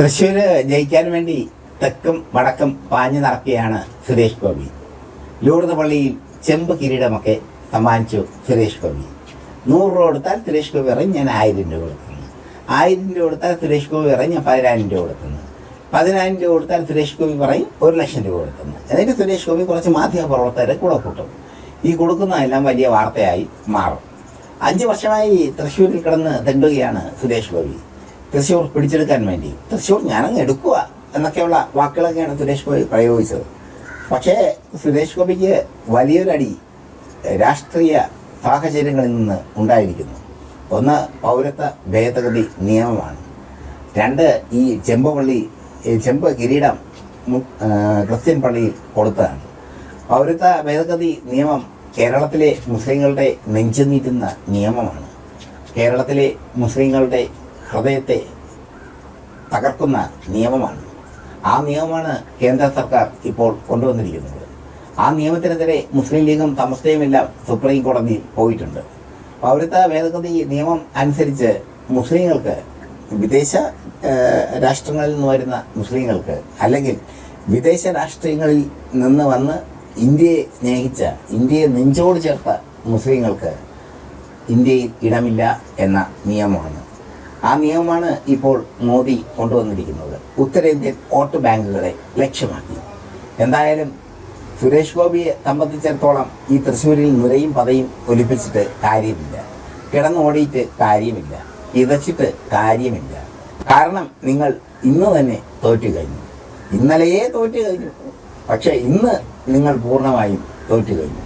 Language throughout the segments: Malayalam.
തൃശ്ശൂര് ജയിക്കാൻ വേണ്ടി തെക്കും വടക്കും പാഞ്ഞു നടക്കുകയാണ് സുരേഷ് ഗോപി. ലൂർദ് പള്ളിയിൽ ചെമ്പ് കിരീടമൊക്കെ സമ്മാനിച്ചു സുരേഷ് ഗോപി. നൂറ് രൂപ കൊടുത്താൽ സുരേഷ് ഗോപി ഇറങ്ങി ഞാൻ ആയിരം രൂപ കൊടുക്കുന്നു. ആയിരം രൂപ കൊടുത്താൽ സുരേഷ് ഗോപി ഇറങ്ങി ഞാൻ പതിനായിരം രൂപ കൊടുക്കുന്നു. പതിനായിരം രൂപ കൊടുത്താൽ സുരേഷ് ഗോപി പറയും ഒരു ലക്ഷം രൂപ കൊടുക്കുന്നു. എന്നിട്ട് സുരേഷ് ഗോപി കുറച്ച് മാധ്യമ പ്രവർത്തകരെ കൂടെ കൂട്ടും. ഈ കൊടുക്കുന്നതെല്ലാം വലിയ വാർത്തയായി മാറും. അഞ്ച് വർഷമായി തൃശ്ശൂരിൽ കിടന്ന് തെണ്ടുകയാണ് സുരേഷ് ഗോപി. തൃശ്ശൂർ പിടിച്ചെടുക്കാൻ വേണ്ടി. തൃശ്ശൂർ ഞാനങ്ങ് എടുക്കുക എന്നൊക്കെയുള്ള വാക്കുകളൊക്കെയാണ് സുരേഷ് ഗോപി പ്രയോഗിച്ചത്. പക്ഷേ സുരേഷ് ഗോപിക്ക് വലിയൊരടി രാഷ്ട്രീയ സാഹചര്യങ്ങളിൽ നിന്ന് ഉണ്ടായിരിക്കുന്നു. ഒന്ന് പൗരത്വ ഭേദഗതി നിയമമാണ്. രണ്ട് ഈ ചെമ്പപള്ളി ചെമ്പ് കിരീടം ക്രിസ്ത്യൻ പള്ളിയിൽ കൊടുത്തതാണ്. പൗരത്വ ഭേദഗതി നിയമം കേരളത്തിലെ മുസ്ലിങ്ങളുടെ നെഞ്ചു നീട്ടുന്ന നിയമമാണ്. കേരളത്തിലെ മുസ്ലിങ്ങളുടെ ഹൃദയത്തെ തകർക്കുന്ന നിയമമാണ്. ആ നിയമമാണ് കേന്ദ്ര സർക്കാർ ഇപ്പോൾ കൊണ്ടുവന്നിരിക്കുന്നത്. ആ നിയമത്തിനെതിരെ മുസ്ലിം ലീഗും സമസ്തയുമെല്ലാം സുപ്രീം കോടതിയിൽ പോയിട്ടുണ്ട്. പൗരത്വ ഭേദഗതി നിയമം അനുസരിച്ച് മുസ്ലിങ്ങൾക്ക് വിദേശ രാഷ്ട്രങ്ങളിൽ നിന്ന് വരുന്ന മുസ്ലിങ്ങൾക്ക് അല്ലെങ്കിൽ വിദേശ രാഷ്ട്രീയങ്ങളിൽ നിന്ന് വന്ന് ഇന്ത്യയെ സ്നേഹിച്ച ഇന്ത്യയെ നെഞ്ചോട് ചേർത്ത മുസ്ലിങ്ങൾക്ക് ഇന്ത്യയിൽ ഇടമില്ല എന്ന നിയമമാണ്. ആ നിയമമാണ് ഇപ്പോൾ മോദി കൊണ്ടുവന്നിരിക്കുന്നത്. ഉത്തരേന്ത്യൻ വോട്ട് ബാങ്കുകളെ ലക്ഷ്യമാക്കി. എന്തായാലും സുരേഷ് ഗോപിയെ സംബന്ധിച്ചിടത്തോളം ഈ തൃശ്ശൂരിൽ നുരയും പതയും ഒലിപ്പിച്ചിട്ട് കാര്യമില്ല. കിടന്നോടിയിട്ട് കാര്യമില്ല. ഇതച്ചിട്ട് കാര്യമില്ല. കാരണം നിങ്ങൾ ഇന്ന് തന്നെ തോറ്റു കഴിഞ്ഞു. ഇന്നലെയേ തോറ്റു കഴിഞ്ഞു. പക്ഷേ ഇന്ന് നിങ്ങൾ പൂർണമായും തോറ്റു കഴിഞ്ഞു.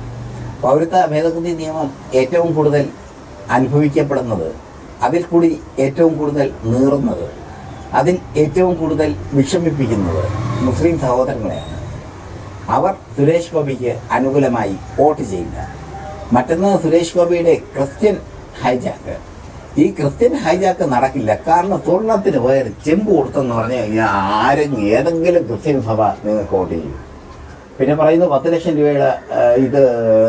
പൗരത്വ ഭേദഗതി നിയമം ഏറ്റവും കൂടുതൽ അനുഭവിക്കപ്പെടുന്നത് അതിൽ കൂടി ഏറ്റവും കൂടുതൽ നീറുന്നത് അതിൽ ഏറ്റവും കൂടുതൽ വിഷമിപ്പിക്കുന്നത് മുസ്ലിം സഹോദരങ്ങളെയാണ്. അവർ സുരേഷ് ഗോപിക്ക് അനുകൂലമായി വോട്ട് ചെയ്യില്ല മറ്റൊന്ന് സുരേഷ് ഗോപിയുടെ ക്രിസ്ത്യൻ ഹൈജാക്ക്. ഈ ക്രിസ്ത്യൻ ഹൈജാക്ക് നടക്കില്ല. കാരണം സ്വർണത്തിന് പകരം ചെമ്പ് കൊടുത്തെന്ന് പറഞ്ഞു കഴിഞ്ഞാൽ ആരെങ്കിലും ഏതെങ്കിലും ക്രിസ്ത്യൻ സഭ നിങ്ങൾക്ക് വോട്ട് ചെയ്യും. പിന്നെ പറയുന്നു പത്ത് ലക്ഷം രൂപയുടെ ഇത്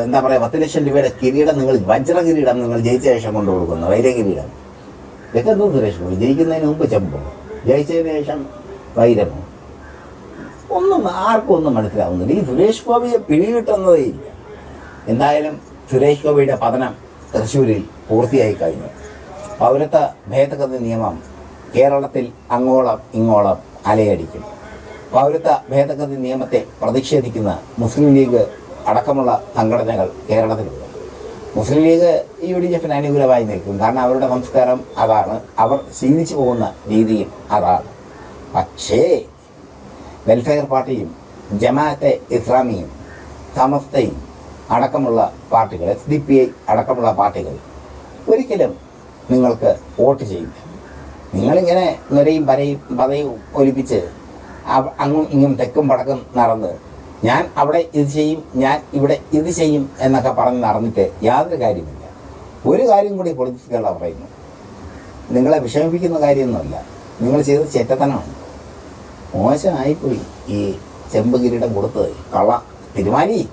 എന്താ പറയുക പത്ത് ലക്ഷം രൂപയുടെ കിരീടം നിങ്ങൾ വജ്ര കിരീടം നിങ്ങൾ ജയിച്ച ശേഷം കൊണ്ടു കൊടുക്കുന്നു വൈരകിരീടം ഇതൊക്കെ എന്തോ സുരേഷ് ഗോപി ജയിക്കുന്നതിന് മുമ്പ് ചെമ്പോ ജയിച്ചതിന് ശേഷം വൈരമോ? ഒന്നും ആർക്കും ഒന്നും മനസ്സിലാവുന്നില്ല. ഈ സുരേഷ് ഗോപിയെ പിടികിട്ടുന്നതേ ഇല്ല. എന്തായാലും സുരേഷ് ഗോപിയുടെ പതനം തൃശ്ശൂരിൽ പൂർത്തിയായി കഴിഞ്ഞു. പൗരത്വ ഭേദഗതി നിയമം കേരളത്തിൽ അങ്ങോളം ഇങ്ങോളം അലയടിക്കും. പൗരത്വ ഭേദഗതി നിയമത്തെ പ്രതിഷേധിക്കുന്ന മുസ്ലിം ലീഗ് അടക്കമുള്ള സംഘടനകൾ കേരളത്തിലുണ്ട്. മുസ്ലിം ലീഗ് യു ഡി എഫിന് അനുകൂലമായി നിൽക്കും. കാരണം അവരുടെ സംസ്കാരം അതാണ്. അവർ ശീലിച്ചു പോകുന്ന രീതിയും അതാണ്. പക്ഷേ വെൽഫെയർ പാർട്ടിയും ജമാഅത്തെ ഇസ്ലാമിയും സമസ്തയും അടക്കമുള്ള പാർട്ടികൾ എസ് ഡി പി ഐ അടക്കമുള്ള പാർട്ടികൾ ഒരിക്കലും നിങ്ങൾക്ക് വോട്ട് ചെയ്യില്ല. നിങ്ങളിങ്ങനെ നിരയും പരയും പതയും ഒലിപ്പിച്ച് അങ്ങും ഇങ്ങും തെക്കും വടക്കും നടന്ന്. ഞാൻ അവിടെ ഇത് ചെയ്യും ഞാൻ ഇവിടെ ഇത് ചെയ്യും എന്നൊക്കെ പറഞ്ഞ് നടന്നിട്ട് യാതൊരു കാര്യമില്ല ഒരു കാര്യം കൂടി പൊളിറ്റിക്സ് പറയുന്നു. നിങ്ങളെ വിഷമിപ്പിക്കുന്ന കാര്യമൊന്നുമല്ല. നിങ്ങൾ ചെയ്തത് ചെറ്റത്തനമാണ്. മോശമായിപ്പോയി. ഈ ചെമ്പ് കിരീടം കൊടുത്തത് കള തിരുമാനി